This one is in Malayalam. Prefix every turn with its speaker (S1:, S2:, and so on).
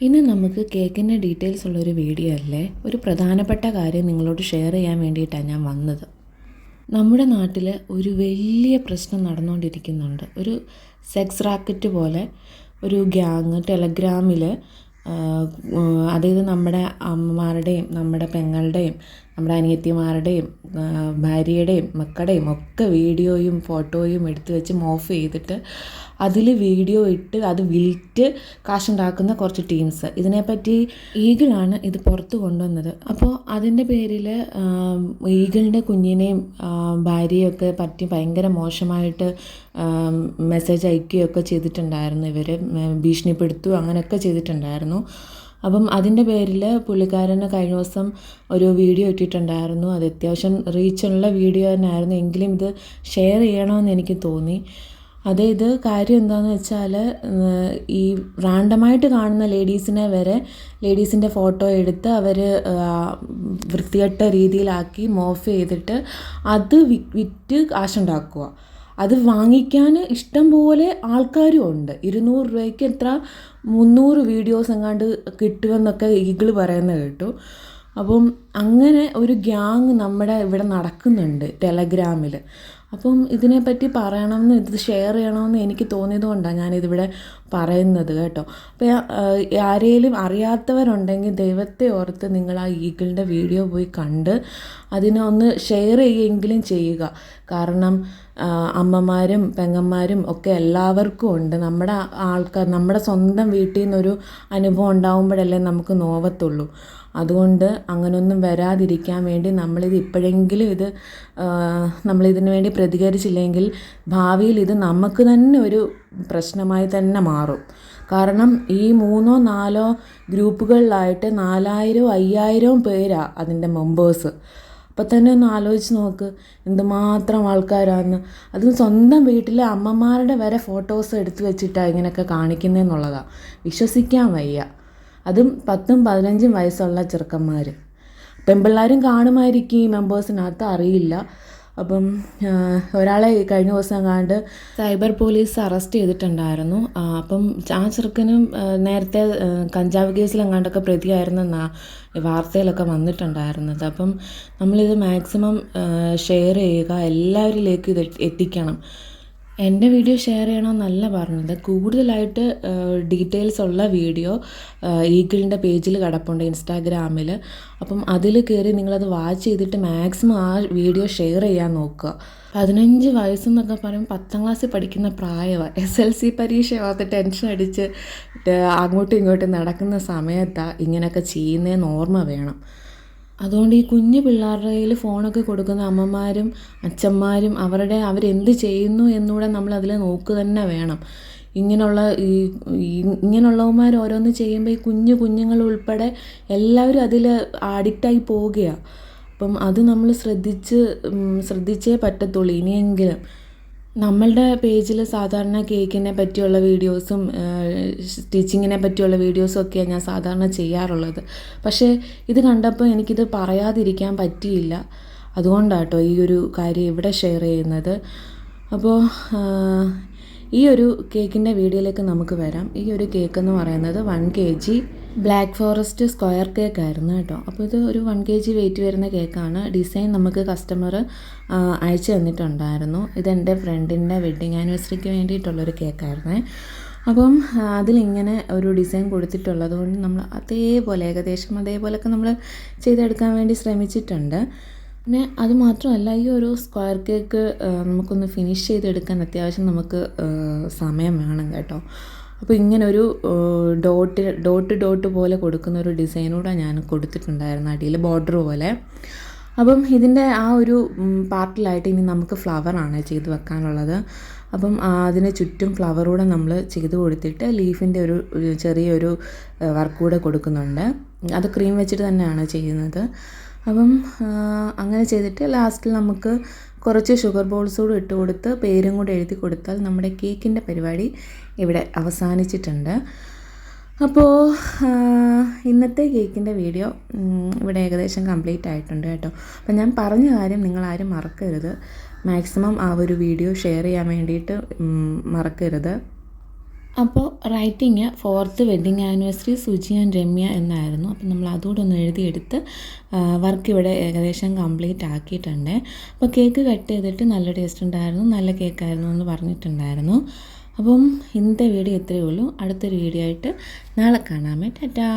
S1: ഇന്ന് നമുക്ക് കേക്കിന്റെ ഡീറ്റെയിൽസ് ഉള്ളൊരു വീഡിയോ അല്ലേ? ഒരു പ്രധാനപ്പെട്ട കാര്യം നിങ്ങളോട് ഷെയർ ചെയ്യാൻ വേണ്ടിയിട്ടാണ് ഞാൻ വന്നത്. നമ്മുടെ നാട്ടിൽ ഒരു വലിയ പ്രശ്നം നടന്നുകൊണ്ടിരിക്കുന്നുണ്ട് ഒരു സെക്സ് റാക്കറ്റ് പോലെ ഒരു ഗ്യാങ് ടെലഗ്രാമിൽ അതായത് നമ്മുടെ അമ്മമാരുടെയും നമ്മുടെ പെങ്ങളുടെയും നമ്മുടെ അനിയത്തിമാരുടെയും ഭാര്യയുടെയും മക്കളുടെയും ഒക്കെ വീഡിയോയും ഫോട്ടോയും എടുത്തു വെച്ച് മോഫ് ചെയ്തിട്ട് അതിൽ വീഡിയോ ഇട്ട് അത് വിൽറ്റ് കാശുണ്ടാക്കുന്ന കുറച്ച് ടീംസ് ഇതിനെപ്പറ്റി ഈഗിളാണ് ഇത് പുറത്ത് കൊണ്ടുവന്നത്. അപ്പോൾ അതിന്റെ പേരിൽ ഈഗിളിന്റെ കുഞ്ഞിനെയും ഭാര്യയൊക്കെ പറ്റി ഭയങ്കര മോശമായിട്ട് മെസ്സേജ് അയക്കുകയൊക്കെ ചെയ്തിട്ടുണ്ടായിരുന്നു ഇവർ ഭീഷണിപ്പെടുത്തുകയോ അങ്ങനെയൊക്കെ ചെയ്തിട്ടുണ്ടായിരുന്നു. അപ്പം അതിന്റെ പേരിൽ പുള്ളിക്കാരന് കഴിഞ്ഞ ദിവസം ഒരു വീഡിയോ ഇട്ടിട്ടുണ്ടായിരുന്നു. അത് അത്യാവശ്യം റീച്ചുള്ള വീഡിയോ തന്നെയായിരുന്നു. എങ്കിലും ഇത് ഷെയർ ചെയ്യണമെന്ന് എനിക്ക് തോന്നി. അത് ഇത് കാര്യം എന്താണെന്ന് വെച്ചാൽ ഈ റാൻഡമായിട്ട് കാണുന്ന ലേഡീസിനെ വരെ ലേഡീസിന്റെ ഫോട്ടോ എടുത്ത് അവർ വൃത്തികെട്ട രീതിയിലാക്കി മോഫ് ചെയ്തിട്ട് അത് വിറ്റ് കാശുണ്ടാക്കുക. അത് വാങ്ങിക്കാൻ ഇഷ്ടം പോലെ ആൾക്കാരും ഉണ്ട്. ഇരുന്നൂറ് രൂപയ്ക്ക് എത്ര? മുന്നൂറ് വീഡിയോസ് എങ്ങാണ്ട് കിട്ടുമെന്നൊക്കെ ഈഗിൾ പറയുന്നത് കേട്ടു. അപ്പം അങ്ങനെ ഒരു ഗ്യാങ് നമ്മുടെ ഇവിടെ നടക്കുന്നുണ്ട് ടെലഗ്രാമിൽ അപ്പം ഇതിനെപ്പറ്റി പറയണമെന്ന് ഇത് ഷെയർ ചെയ്യണമെന്ന് എനിക്ക് തോന്നിയത് കൊണ്ടാണ് ഞാനിതിവിടെ പറയുന്നത് കേട്ടോ. അപ്പോൾ ആരെങ്കിലും അറിയാത്തവരുണ്ടെങ്കിൽ ദൈവത്തെ ഓർത്ത് നിങ്ങൾ ആ ഈഗിളിന്റെ വീഡിയോ പോയി കണ്ട് അതിനെ ഒന്ന് ഷെയർ ചെയ്യെങ്കിലും ചെയ്യുക. കാരണം അമ്മമാരും പെങ്ങന്മാരും ഒക്കെ എല്ലാവർക്കും ഉണ്ട്. നമ്മുടെ ആൾക്കാർ നമ്മുടെ സ്വന്തം വീട്ടിൽ നിന്നൊരു അനുഭവം ഉണ്ടാകുമ്പോഴല്ലേ നമുക്ക് നോവത്തുള്ളൂ. അതുകൊണ്ട് അങ്ങനൊന്നും വരാതിരിക്കാൻ വേണ്ടി നമ്മളിത് ഇപ്പോഴെങ്കിലും ഇത് നമ്മളിതിനു വേണ്ടി പ്രതികരിച്ചില്ലെങ്കിൽ ഭാവിയിൽ ഇത് നമുക്ക് തന്നെ ഒരു പ്രശ്നമായി തന്നെ മാറും. കാരണം ഈ മൂന്നോ നാലോ ഗ്രൂപ്പുകളിലായിട്ട് നാലായിരവും അയ്യായിരവും പേരാണ് അതിന്റെ മെമ്പേഴ്സ്. അപ്പം തന്നെ ഒന്ന് ആലോചിച്ച് നോക്ക് എന്തുമാത്രം ആൾക്കാരാണ് അതും സ്വന്തം വീട്ടിലെ അമ്മമാരുടെ വരെ ഫോട്ടോസ് എടുത്തു വെച്ചിട്ടാണ് ഇങ്ങനെയൊക്കെ കാണിക്കുന്നതെന്നുള്ളതാണ് വിശ്വസിക്കാൻ വയ്യ. അതും പത്തും പതിനഞ്ചും വയസ്സുള്ള ചെറുക്കന്മാർ പെൺപിള്ളേരും കാണുമായിരിക്കും ഈ മെമ്പേഴ്സിനകത്ത് അറിയില്ല. അപ്പം ഒരാളെ കഴിഞ്ഞ ദിവസം കണ്ട് സൈബർ പോലീസ് അറസ്റ്റ് ചെയ്തിട്ടുണ്ടായിരുന്നു. അപ്പം ആ ചെറുക്കനും നേരത്തെ കഞ്ചാവ് കേസിലെങ്ങാണ്ടൊക്കെ പ്രതിയായിരുന്നെന്നാ വാർത്തയിലൊക്കെ വന്നിട്ടുണ്ടായിരുന്നത്. അപ്പം നമ്മളിത് മാക്സിമം ഷെയർ ചെയ്യുക എല്ലാവരിലേക്കും ഇത് എത്തിക്കണം. എന്റെ വീഡിയോ ഷെയർ ചെയ്യണമെന്നല്ല പറഞ്ഞത്. കൂടുതലായിട്ട് ഡീറ്റെയിൽസ് ഉള്ള വീഡിയോ ഈഗിളിന്റെ പേജിൽ കിടപ്പുണ്ട് ഇൻസ്റ്റാഗ്രാമിൽ അപ്പം അതിൽ കയറി നിങ്ങളത് വാച്ച് ചെയ്തിട്ട് മാക്സിമം ആ വീഡിയോ ഷെയർ ചെയ്യാൻ നോക്കുക. പതിനഞ്ച് വയസ്സെന്നൊക്കെ പറയുമ്പോൾ പത്താം ക്ലാസ്സിൽ പഠിക്കുന്ന പ്രായമാണ് എസ് എൽ സി പരീക്ഷ ഓർത്ത് ടെൻഷൻ അടിച്ച് അങ്ങോട്ടും ഇങ്ങോട്ടും നടക്കുന്ന സമയത്താണ് ഇങ്ങനെയൊക്കെ ചെയ്യുന്നതെന്ന് ഓർമ്മ വേണം. അതുകൊണ്ട് ഈ കുഞ്ഞു പിള്ളേരുടെ കയ്യിൽ ഫോണൊക്കെ കൊടുക്കുന്ന അമ്മമാരും അച്ഛന്മാരും അവരുടെ അവരെന്ത് ചെയ്യുന്നു എന്നൂടെ നമ്മൾ അതിൽ നോക്കുക തന്നെ വേണം. ഇങ്ങനെയുള്ള ഈ- ഇങ്ങനെയുള്ളവന്മാർ ഓരോന്ന് ചെയ്യുമ്പോൾ ഈ കുഞ്ഞു കുഞ്ഞുങ്ങൾ ഉൾപ്പെടെ എല്ലാവരും അതിൽ അഡിക്റ്റായി പോവുകയാണ് അപ്പം അത് നമ്മൾ ശ്രദ്ധിച്ച് ശ്രദ്ധിച്ചേ പറ്റത്തുള്ളൂ ഇനിയെങ്കിലും. നമ്മളുടെ പേജിൽ സാധാരണ കേക്കിനെ പറ്റിയുള്ള വീഡിയോസും സ്റ്റിച്ചിങ്ങിനെ പറ്റിയുള്ള വീഡിയോസും ഒക്കെയാണ് ഞാൻ സാധാരണ ചെയ്യാറുള്ളത്. പക്ഷേ ഇത് കണ്ടപ്പോൾ എനിക്കിത് പറയാതിരിക്കാൻ പറ്റിയില്ല. അതുകൊണ്ടാട്ടോ ഈ ഒരു കാര്യം ഇവിടെ ഷെയർ ചെയ്യുന്നത്. അപ്പോൾ ഈ ഒരു കേക്കിന്റെ വീഡിയോയിലേക്ക് നമുക്ക് വരാം. ഈ ഒരു കേക്ക് എന്ന് പറയുന്നത് one K G black forest square cake ആയിരുന്നു കേട്ടോ. അപ്പോൾ ഇത് ഒരു വൺ കെ ജി വെയിറ്റ് വരുന്ന കേക്കാണ് ഡിസൈൻ നമുക്ക് കസ്റ്റമർ അയച്ചു തന്നിട്ടുണ്ടായിരുന്നു. ഇതെന്റെ ഫ്രണ്ടിന്റെ വെഡ്ഡിങ് ആനിവേഴ്സറിക്ക് വേണ്ടിയിട്ടുള്ളൊരു കേക്കായിരുന്നേ അപ്പം അതിലിങ്ങനെ ഒരു ഡിസൈൻ കൊടുത്തിട്ടുള്ളത് കൊണ്ട് നമ്മൾ അതേപോലെ ഏകദേശം അതേപോലെയൊക്കെ നമ്മൾ ചെയ്തെടുക്കാൻ വേണ്ടി ശ്രമിച്ചിട്ടുണ്ട്. പിന്നെ അത് മാത്രമല്ല ഈ ഒരു സ്ക്വയർ കേക്ക് നമുക്കൊന്ന് ഫിനിഷ് ചെയ്തെടുക്കാൻ അത്യാവശ്യം നമുക്ക് സമയം വേണം കേട്ടോ. അപ്പോൾ ഇങ്ങനെ ഒരു ഡോട്ട് ഡോട്ട് ഡോട്ട് പോലെ കൊടുക്കുന്ന ഒരു ഡിസൈനൂടെ ഞാൻ കൊടുത്തിട്ടുണ്ടായിരുന്നു അടിയിൽ ബോർഡർ പോലെ. അപ്പം ഇതിന്റെ ആ ഒരു പാർട്ടിലായിട്ട് ഇനി നമുക്ക് ഫ്ലവറാണ് ചെയ്ത് വെക്കാനുള്ളത്. അപ്പം അതിന് ചുറ്റും ഫ്ലവറൂടെ നമ്മൾ ചെയ്ത് കൊടുത്തിട്ട് ലീഫിന്റെ ഒരു ചെറിയൊരു വർക്ക് കൂടെ കൊടുക്കുന്നുണ്ട്. അത് ക്രീം വെച്ചിട്ട് തന്നെയാണ് ചെയ്യുന്നത്. അപ്പം അങ്ങനെ ചെയ്തിട്ട് ലാസ്റ്റിൽ നമുക്ക് കുറച്ച് ഷുഗർ ബോൾസ് കൂടെ ഇട്ട് കൊടുത്ത് പേരും കൂടെ എഴുതി കൊടുത്താൽ നമ്മുടെ കേക്കിന്റെ പരിപാടി ഇവിടെ അവസാനിച്ചിട്ടുണ്ട്. അപ്പോൾ ഇന്നത്തെ കേക്കിന്റെ വീഡിയോ ഇവിടെ ഏകദേശം കംപ്ലീറ്റ് ആയിട്ടുണ്ട് കേട്ടോ. അപ്പം ഞാൻ പറഞ്ഞ കാര്യം നിങ്ങളാരും മറക്കരുത്. മാക്സിമം ആ ഒരു വീഡിയോ ഷെയർ ചെയ്യാൻ വേണ്ടിയിട്ട് മറക്കരുത്. അപ്പോൾ writing fourth wedding anniversary Suji and Ramya എന്നായിരുന്നു. അപ്പോൾ നമ്മൾ അതുകൂടെ ഒന്ന് എഴുതിയെടുത്ത് വർക്ക് ഇവിടെ ഏകദേശം കംപ്ലീറ്റ് ആക്കിയിട്ടുണ്ട്. അപ്പോൾ കേക്ക് കട്ട് ചെയ്തിട്ട് നല്ല ടേസ്റ്റ് ഉണ്ടായിരുന്നു നല്ല കേക്കായിരുന്നു എന്ന് പറഞ്ഞിട്ടുണ്ടായിരുന്നു. അപ്പം ഇന്നത്തെ വീഡിയോ ഇത്രയേ ഉള്ളൂ. അടുത്തൊരു വീഡിയോ ആയിട്ട് നാളെ കാണാമേ ടാറ്റാ.